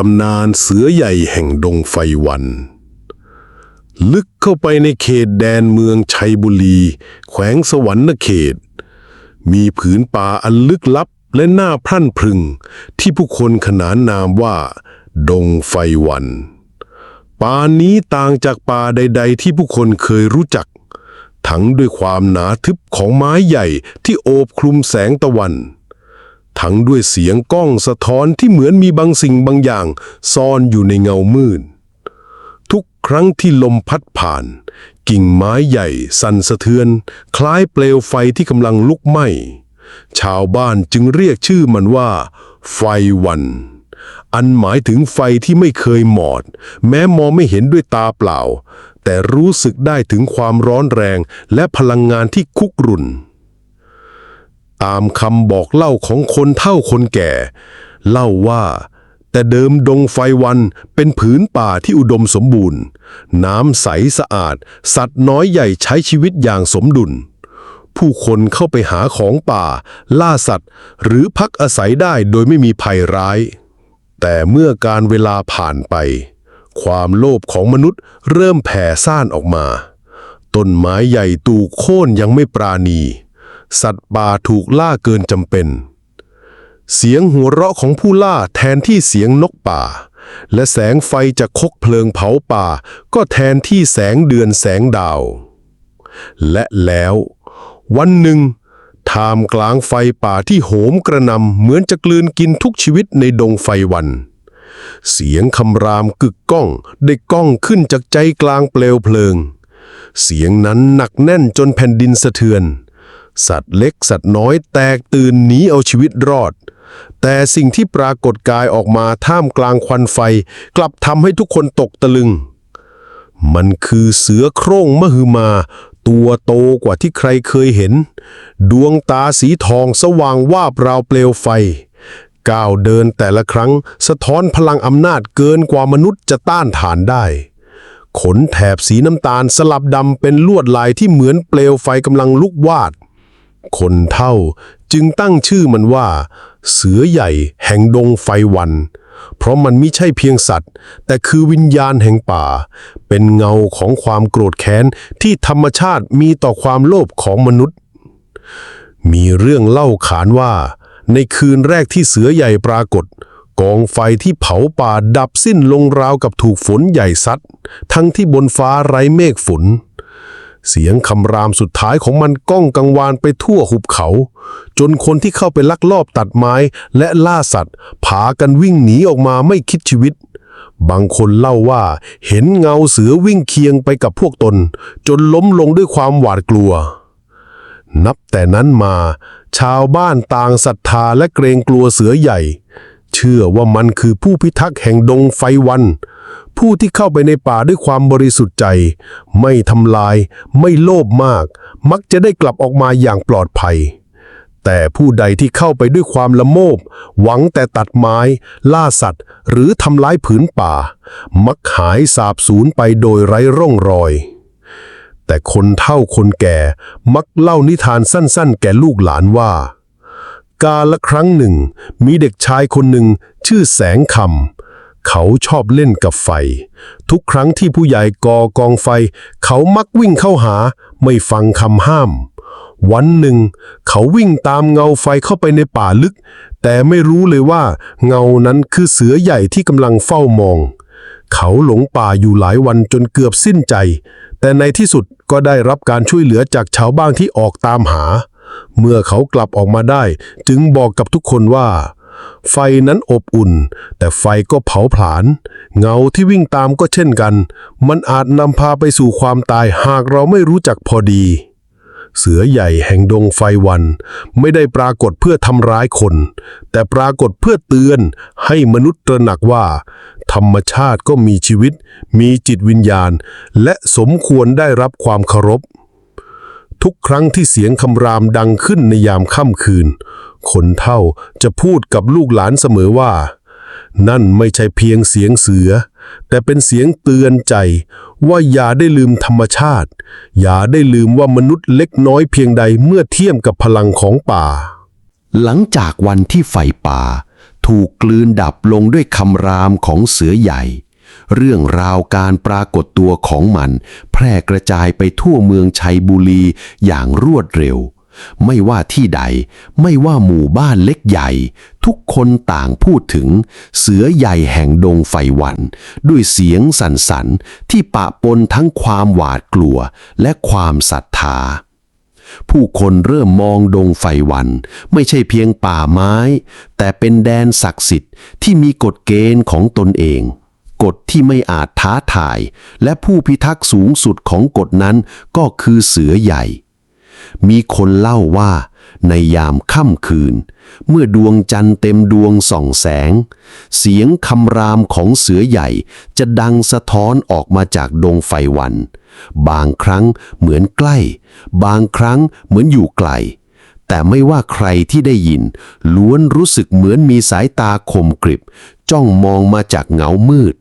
ตำนานเสือใหญ่แห่งดงไฟวัน ลึกเข้าไปในเขตแดนเมืองชัยบุรี แขวงสวรรณเขต มีผืนป่าอันลึกลับและน่าพรั่นพรึง ที่ผู้คนขนานนามว่า ดงไฟวัน ป่านี้ต่างจากป่าใด ๆ ที่ผู้คนเคยรู้จัก ทั้งด้วยความหนาทึบของไม้ใหญ่ที่โอบคลุมแสงตะวัน ทั้งด้วยเสียงก้องสะท้อนที่เหมือนมีบางสิ่งบางอย่าง ซ่อนอยู่ในเงามืด ทุกครั้งที่ลมพัดผ่าน กิ่งไม้ใหญ่สั่นสะเทือน คล้ายเปลวไฟที่กำลังลุกไหม้ ชาวบ้านจึงเรียกชื่อมันว่า ไฟวัน อันหมายถึงไฟที่ไม่เคยหมอด แม้มองไม่เห็นด้วยตาเปล่า แต่รู้สึกได้ถึงความร้อนแรงและพลังงานที่คุกรุ่น ตามคำบอกเล่าของคนเฒ่าคนแก่ เล่าว่า แต่เดิมดงไฟวันเป็นผืนป่าที่อุดมสมบูรณ์ น้ำใสสะอาด สัตว์น้อยใหญ่ใช้ชีวิตอย่างสมดุล ผู้คนเข้าไปหาของป่า ล่าสัตว์ หรือพักอาศัยได้โดยไม่มีภัยร้าย แต่เมื่อการเวลาผ่านไป ความโลภของมนุษย์เริ่มแผ่ซ่านออกมา ต้นไม้ใหญ่ตูโค่นยังไม่ปราณี สัตว์ป่าถูกล่าเกินจำเป็น เสียงหัวเราะของผู้ล่าแทนที่เสียงนกป่า และแสงไฟจากคกเพลิงเผาป่า ก็แทนที่แสงเดือนแสงดาว และแล้ว วันหนึ่งท่ามกลางไฟป่าที่โหมกระหนำเหมือนจะกลืนกินทุกชีวิตในดงไฟวัน เสียงคำรามกึกก้องได้ก้องขึ้นจากใจกลางเปลวเพลิง เสียงนั้นหนักแน่นจนแผ่นดินสะเทือน สัตว์เล็กสัตว์น้อยแตกตื่นหนีเอาชีวิตรอด แต่สิ่งที่ปรากฏกายออกมาท่ามกลางควันไฟ กลับทำให้ทุกคนตกตะลึง มันคือเสือโคร่งมหึมา ตัวโตกว่าที่ใครเคยเห็น ดวงตาสีทองสว่างวาบราวเปลวไฟก้าวเดินแต่ละครั้งสะท้อนพลังอำนาจเกินกว่ามนุษย์จะต้านทานได้ ขนแถบสีน้ำตาลสลับดำเป็นลวดลายที่เหมือนเปลวไฟกำลังลุกวาด คนเท่า จึงตั้งชื่อมันว่า เสือใหญ่แห่งดงไฟวัน เพราะมันไม่ใช่เพียงสัตว์ แต่คือวิญญาณแห่งป่า เป็นเงาของความโกรธแค้นที่ธรรมชาติมีต่อความโลภของมนุษย์ มีเรื่องเล่าขานว่า ในคืนแรกที่เสือใหญ่ปรากฏกองไฟที่เผาป่าดับสิ้นลงราวกับถูกฝนใหญ่ซัด ทั้งที่บนฟ้าไร้เมฆฝน เสียงคำรามสุดท้ายของมันก้องกังวานไปทั่วหุบเขา จนคนที่เข้าไปลักลอบตัดไม้และล่าสัตว์พากันวิ่งหนีออกมาไม่คิดชีวิต บางคนเล่าว่าเห็นเงาเสือวิ่งเคียงไปกับพวกตน จนล้มลงด้วยความหวาดกลัว นับแต่นั้นมา ชาวบ้านต่างศรัทธาและเกรงกลัวเสือใหญ่ เชื่อว่ามันคือผู้พิทักษ์แห่งดงไฟวัน ผู้ที่เข้าไปในป่าด้วยความบริสุทธิ์ใจ ไม่ทำลาย ไม่โลภมาก มักจะได้กลับออกมาอย่างปลอดภัย แต่ผู้ใดที่เข้าไปด้วยความละโมบ หวังแต่ตัดไม้ ล่าสัตว์ หรือทำร้ายผืนป่า มักหายสาบสูญไปโดยไร้ร่องรอย แต่คนเฒ่าคนแก่มักเล่านิทานสั้นๆ แก่ลูกหลานว่า กาละครั้งหนึ่ง มีเด็กชายคนหนึ่งชื่อแสงคำ เขาชอบเล่นกับไฟ ทุกครั้งที่ผู้ใหญ่ก่อกองไฟ เขามักวิ่งเข้าหา ไม่ฟังคำห้าม วันหนึ่ง เขาวิ่งตามเงาไฟเข้าไปในป่าลึก แต่ไม่รู้เลยว่า เงานั้นคือเสือใหญ่ที่กำลังเฝ้ามอง เขาหลงป่าอยู่หลายวันจนเกือบสิ้นใจ แต่ในที่สุดก็ได้รับการช่วยเหลือจากชาวบ้านที่ออกตามหา เมื่อเขากลับออกมาได้ จึงบอกกับทุกคนว่า ไฟนั้นอบอุ่น แต่ไฟก็เผาผลาญ เงาที่วิ่งตามก็เช่นกัน มันอาจนำพาไปสู่ความตายหากเราไม่รู้จักพอดี เสือใหญ่แห่งดงไฟวัน ไม่ได้ปรากฏเพื่อทำร้ายคน แต่ปรากฏเพื่อเตือนให้มนุษย์ตระหนักว่า ธรรมชาติก็มีชีวิต มีจิตวิญญาณ และสมควรได้รับความเคารพ ทุกครั้งที่เสียงคำรามดังขึ้นในยามค่ำคืน คนเฒ่าจะพูดกับลูกหลานเสมอว่า นั่นไม่ใช่เพียงเสียงเสือ แต่เป็นเสียงเตือนใจ ว่าอย่าได้ลืมธรรมชาติ อย่าได้ลืมว่ามนุษย์เล็กน้อยเพียงใดเมื่อเทียมกับพลังของป่า หลังจากวันที่ไฟป่าถถูกกลืนดับลงด้วยคำรามของเสือใหญ่ เรื่องราวการปรากฏตัวของมัน แพร่กระจายไปทั่วเมืองชัยบุรีอย่างรวดเร็ว ไม่ว่าที่ใด ไม่ว่าหมู่บ้านเล็กใหญ่ ทุกคนต่างพูดถึง เสือใหญ่แห่งดงไฟวัน ด้วยเสียงสั่นๆที่ปะปนทั้งความหวาดกลัวและความศรัทธาผู้คนเริ่มมองดงไฟวัน ไม่ใช่เพียงป่าไม้ แต่เป็นแดนศักดิ์สิทธิ์ที่มีกฎเกณฑ์ของตนเอง กฎที่ไม่อาจท้าทาย และผู้พิทักษ์สูงสุดของกฎนั้นก็คือเสือใหญ่ มีคนเล่าว่า ในยามค่ำคืน เมื่อดวงจันทร์เต็มดวงส่องแสง เสียงคำรามของเสือใหญ่จะดังสะท้อนออกมาจากดงไฟวัน บางครั้งเหมือนใกล้ บางครั้งเหมือนอยู่ไกลแต่ไม่ว่าใครที่ได้ยิน ล้วนรู้สึกเหมือนมีสายตาคมกริบ จ้องมองมาจากเงามืด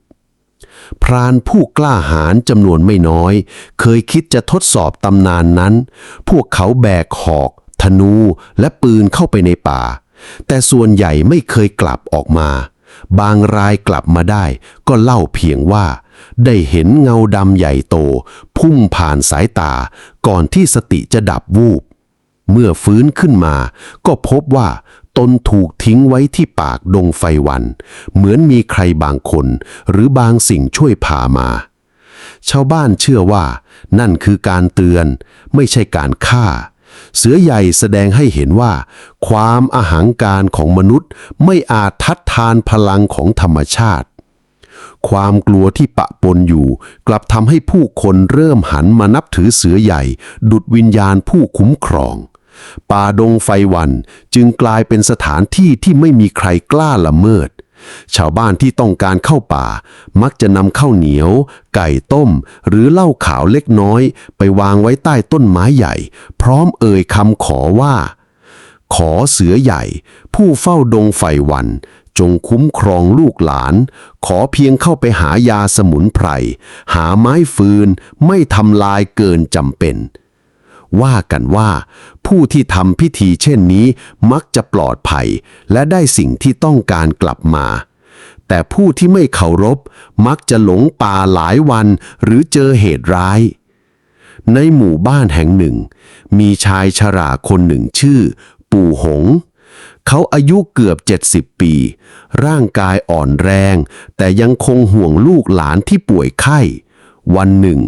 พรานผู้กล้าหาญจำนวนไม่น้อย เคยคิดจะทดสอบตำนานนั้น พวกเขาแบกหอก ธนูและปืนเข้าไปในป่า แต่ส่วนใหญ่ไม่เคยกลับออกมา บางรายกลับมาได้ ก็เล่าเพียงว่า ได้เห็นเงาดำใหญ่โต พุ่งผ่านสายตา ก่อนที่สติจะดับวูบเมื่อฟื้นขึ้นมาก็พบว่า ตนถูกทิ้งไว้ที่ปากดงไฟวัน เหมือนมีใครบางคน หรือบางสิ่งช่วยพามา ชาวบ้านเชื่อว่า นั่นคือการเตือน ไม่ใช่การฆ่า เสือใหญ่แสดงให้เห็นว่า ความอาหังการของมนุษย์ไม่อาจทัดทานพลังของธรรมชาติ ความกลัวที่ปะปนอยู่ กลับทำให้ผู้คนเริ่มหันมานับถือเสือใหญ่ ดุดวิญญาณผู้คุ้มครอง ป่าดงไฟวันจึงกลายเป็นสถานที่ที่ไม่มีใครกล้าละเมิด ชาวบ้านที่ต้องการเข้าป่า มักจะนำข้าวเหนียว ไก่ต้ม หรือเหล้าขาวเล็กน้อย ไปวางไว้ใต้ต้นไม้ใหญ่ พร้อมเอ่ยคำขอว่า ขอเสือใหญ่ ผู้เฝ้าดงไฟวัน จงคุ้มครองลูกหลาน ขอเพียงเข้าไปหายาสมุนไพร หาไม้ฟืน ไม่ทำลายเกินจำเป็น ว่ากันว่า ผู้ที่ทำพิธีเช่นนี้มักจะปลอดภัย และได้สิ่งที่ต้องการกลับมา แต่ผู้ที่ไม่เคารพ มักจะหลงป่าหลายวันหรือเจอเหตุร้าย ในหมู่บ้านแห่งหนึ่ง มีชายชราคนหนึ่งชื่อ ปู่หงเขาอายุเกือบ 70 ปี ร่างกายอ่อนแรง แต่ยังคงห่วงลูกหลานที่ป่วยไข้ วันหนึ่ง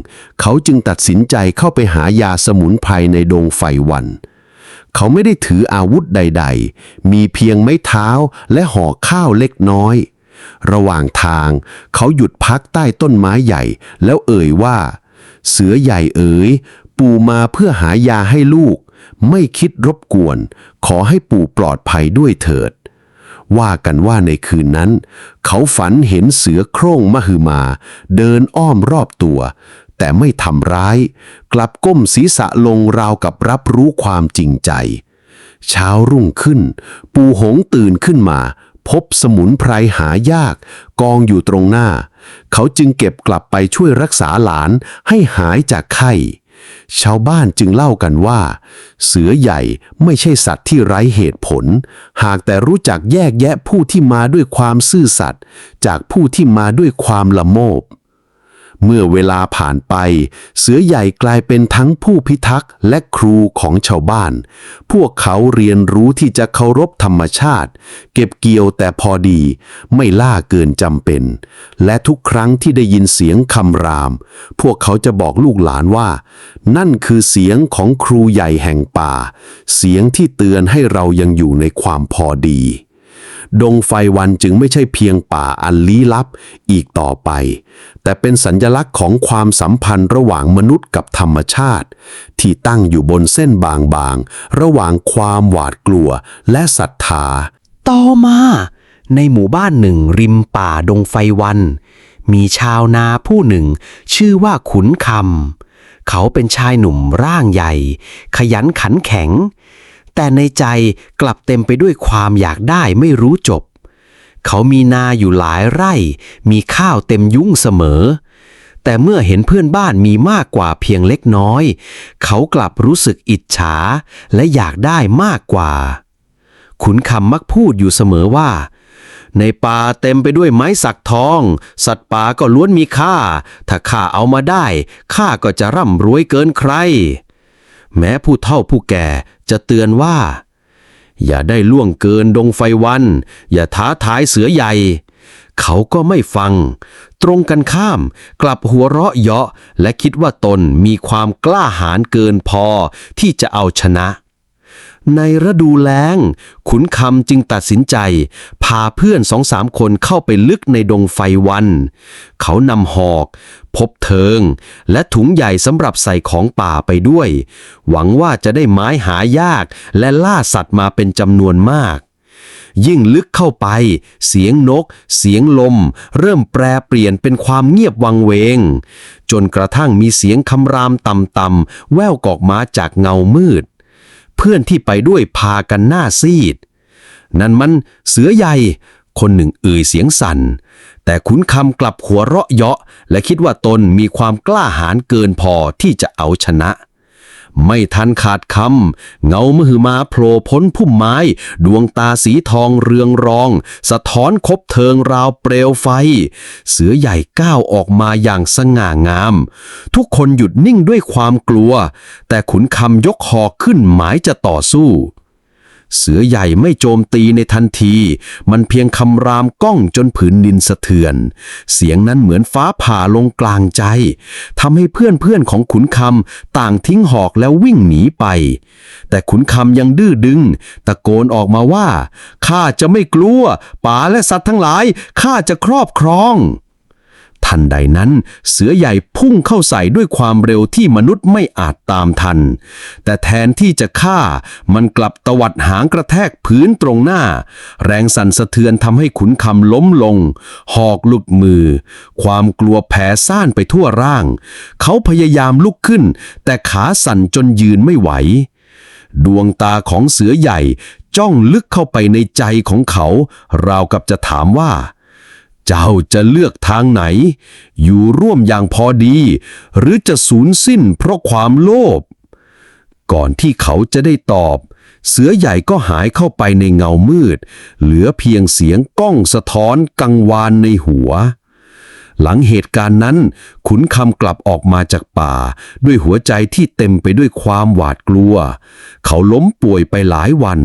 เขาจึงตัดสินใจเข้าไปหายาสมุนไพรในดงไฟวัน เขาไม่ได้ถืออาวุธใด ๆ มีเพียงไม้เท้าและห่อข้าวเล็กน้อย ระหว่างทางเขาหยุดพักใต้ต้นไม้ใหญ่ แล้วเอ่ยว่า เสือใหญ่เอ๋ย ปู่มาเพื่อหายาให้ลูก ไม่คิดรบกวน ขอให้ปู่ปลอดภัยด้วยเถิด ว่ากันว่าในคืนนั้น เขาฝันเห็นเสือโคร่งมหึมา เดินอ้อมรอบตัว แต่ไม่ทำร้าย กลับก้มศีรษะลงราวกับรับรู้ความจริงใจ เช้ารุ่งขึ้น ปู่หงตื่นขึ้นมา พบสมุนไพรหายาก กองอยู่ตรงหน้า เขาจึงเก็บกลับไปช่วยรักษาหลานให้หายจากไข้ ชาวบ้านจึงเล่ากันว่า เสือใหญ่ไม่ใช่สัตว์ที่ไร้เหตุผล หากแต่รู้จักแยกแยะผู้ที่มาด้วยความซื่อสัตย์จากผู้ที่มาด้วยความละโมบ เมื่อเวลาผ่านไป เสือใหญ่กลายเป็นทั้งผู้พิทักษ์และครูของชาวบ้าน พวกเขาเรียนรู้ที่จะเคารพธรรมชาติ เก็บเกี่ยวแต่พอดี ไม่ล่าเกินจำเป็น และทุกครั้งที่ได้ยินเสียงคำราม พวกเขาจะบอกลูกหลานว่า นั่นคือเสียงของครูใหญ่แห่งป่า เสียงที่เตือนให้เรายังอยู่ในความพอดี ดงไฟวันจึงไม่ใช่เพียงป่าอันลี้ลับอีกต่อไป แต่เป็นสัญญลักษณ์ของความสัมพันธ์ระหว่างมนุษย์กับธรรมชาติ ที่ตั้งอยู่บนเส้นบางๆ ระหว่างความหวาดกลัวและศรัทธา ต่อมา ในหมู่บ้านหนึ่งริมป่าดงไฟวัน มีชาวนาผู้หนึ่ง ชื่อว่าขุนคำเขาเป็นชายหนุ่มร่างใหญ่ ขยันขันแข็ง แต่ในใจกลับเต็มไปด้วยความอยากได้ไม่รู้จบ เขามีนาอยู่หลายไร่ มีข้าวเต็มยุ้งเสมอ แต่เมื่อเห็นเพื่อนบ้านมีมากกว่าเพียงเล็กน้อย เขากลับรู้สึกอิจฉาและอยากได้มากกว่า ขุนคำมักพูดอยู่เสมอว่าในป่าเต็มไปด้วยไม้สักทอง สัตว์ป่าก็ล้วนมีค่า ถ้าข้าเอามาได้ข้าก็จะร่ำรวยเกินใคร แม้ผู้เฒ่าผู้แก่ จะเตือนว่า อย่าได้ล่วงเกินดงไฟวัน อย่าท้าทายเสือใหญ่ เขาก็ไม่ฟัง ตรงกันข้ามกลับหัวเราะเยาะและคิดว่าตนมีความกล้าหาญเกินพอที่จะเอาชนะ ในฤดูแล้ง ขุนคำจึงตัดสินใจ พาเพื่อนสองสามคนเข้าไปลึกในดงไฟวัน เขานำหอก พบเทิง และถุงใหญ่สำหรับใส่ของป่าไปด้วย หวังว่าจะได้ไม้หายากและล่าสัตว์มาเป็นจำนวนมากยิ่งลึกเข้าไป เสียงนก เสียงลม เริ่มแปรเปลี่ยนเป็นความเงียบวังเวง จนกระทั่งมีเสียงคำรามต่ำๆแววกอกมาจากเงามืด เพื่อนที่ไปด้วยพากันหน้าซีด นั่นมันเสือใหญ่ คนหนึ่งเอ่ยเสียงสั่น แต่ขุนคำกลับหัวเราะเยาะ และคิดว่าตนมีความกล้าหาญเกินพอที่จะเอาชนะ ไม่ทันขาดคำเงามหึมาโผล่พ้นพุ่มไม้ ดวงตาสีทองเรืองรอง สะท้อนคบเทิงราวเปลวไฟ เสือใหญ่ก้าวออกมาอย่างสง่างาม ทุกคนหยุดนิ่งด้วยความกลัว แต่ขุนคำยกหอกขึ้นหมายจะต่อสู้ เสือใหญ่ไม่โจมตีในทันที มันเพียงคำรามก้องจนผืนดินสะเทือน เสียงนั้นเหมือนฟ้าผ่าลงกลางใจทำให้เพื่อนเพื่อนของขุนคำต่างทิ้งหอกแล้ววิ่งหนีไป แต่ขุนคำยังดื้อดึง ตะโกนออกมาว่าข้าจะไม่กลัว ป่าและสัตว์ทั้งหลายข้าจะครอบครอง ทันใดนั้น เสือใหญ่พุ่งเข้าใส่ด้วยความเร็วที่มนุษย์ไม่อาจตามทัน แต่แทนที่จะฆ่า มันกลับตวัดหางกระแทกพื้นตรงหน้า แรงสั่นสะเทือนทำให้ขุนคำล้มลง หอกหลุดมือ ความกลัวแผ่ซ่านไปทั่วร่าง เขาพยายามลุกขึ้น แต่ขาสั่นจนยืนไม่ไหว ดวงตาของเสือใหญ่จ้องลึกเข้าไปในใจของเขา ราวกับจะถามว่า เจ้าจะเลือกทางไหน อยู่ร่วมอย่างพอดี หรือจะสูญสิ้นเพราะความโลภก่อนที่เขาจะได้ตอบ เสือใหญ่ก็หายเข้าไปในเงามืด เหลือเพียงเสียงก้องสะท้อนกังวานในหัว หลังเหตุการณ์นั้น ขุนคำกลับออกมาจากป่า ด้วยหัวใจที่เต็มไปด้วยความหวาดกลัว เขาล้มป่วยไปหลายวัน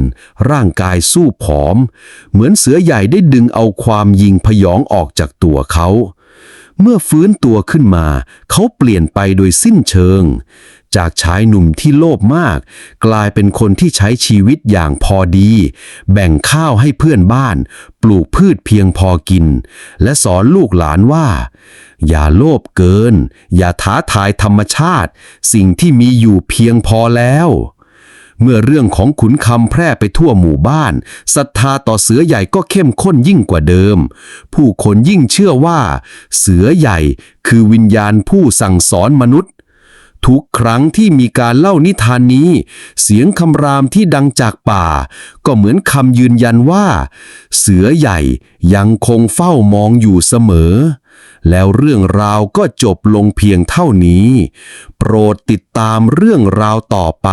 ร่างกายสู้ผอม เหมือนเสือใหญ่ได้ดึงเอาความยิงพยองออกจากตัวเขาเมื่อฟื้นตัวขึ้นมา เขาเปลี่ยนไปโดยสิ้นเชิง จากชายหนุ่มที่โลภมาก กลายเป็นคนที่ใช้ชีวิตอย่างพอดี แบ่งข้าวให้เพื่อนบ้าน ปลูกพืชเพียงพอกิน และสอนลูกหลานว่า อย่าโลภเกิน อย่าท้าทายธรรมชาติ สิ่งที่มีอยู่เพียงพอแล้วเมื่อเรื่องของขุนคำแพร่ไปทั่วหมู่บ้าน ศรัทธาต่อเสือใหญ่ก็เข้มข้นยิ่งกว่าเดิม ผู้คนยิ่งเชื่อว่า เสือใหญ่คือวิญญาณผู้สั่งสอนมนุษย์ ทุกครั้งที่มีการเล่านิทานนี้ เสียงคำรามที่ดังจากป่า ก็เหมือนคำยืนยันว่า เสือใหญ่ยังคงเฝ้ามองอยู่เสมอ แล้วเรื่องราวก็จบลงเพียงเท่านี้ โปรดติดตามเรื่องราวต่อไป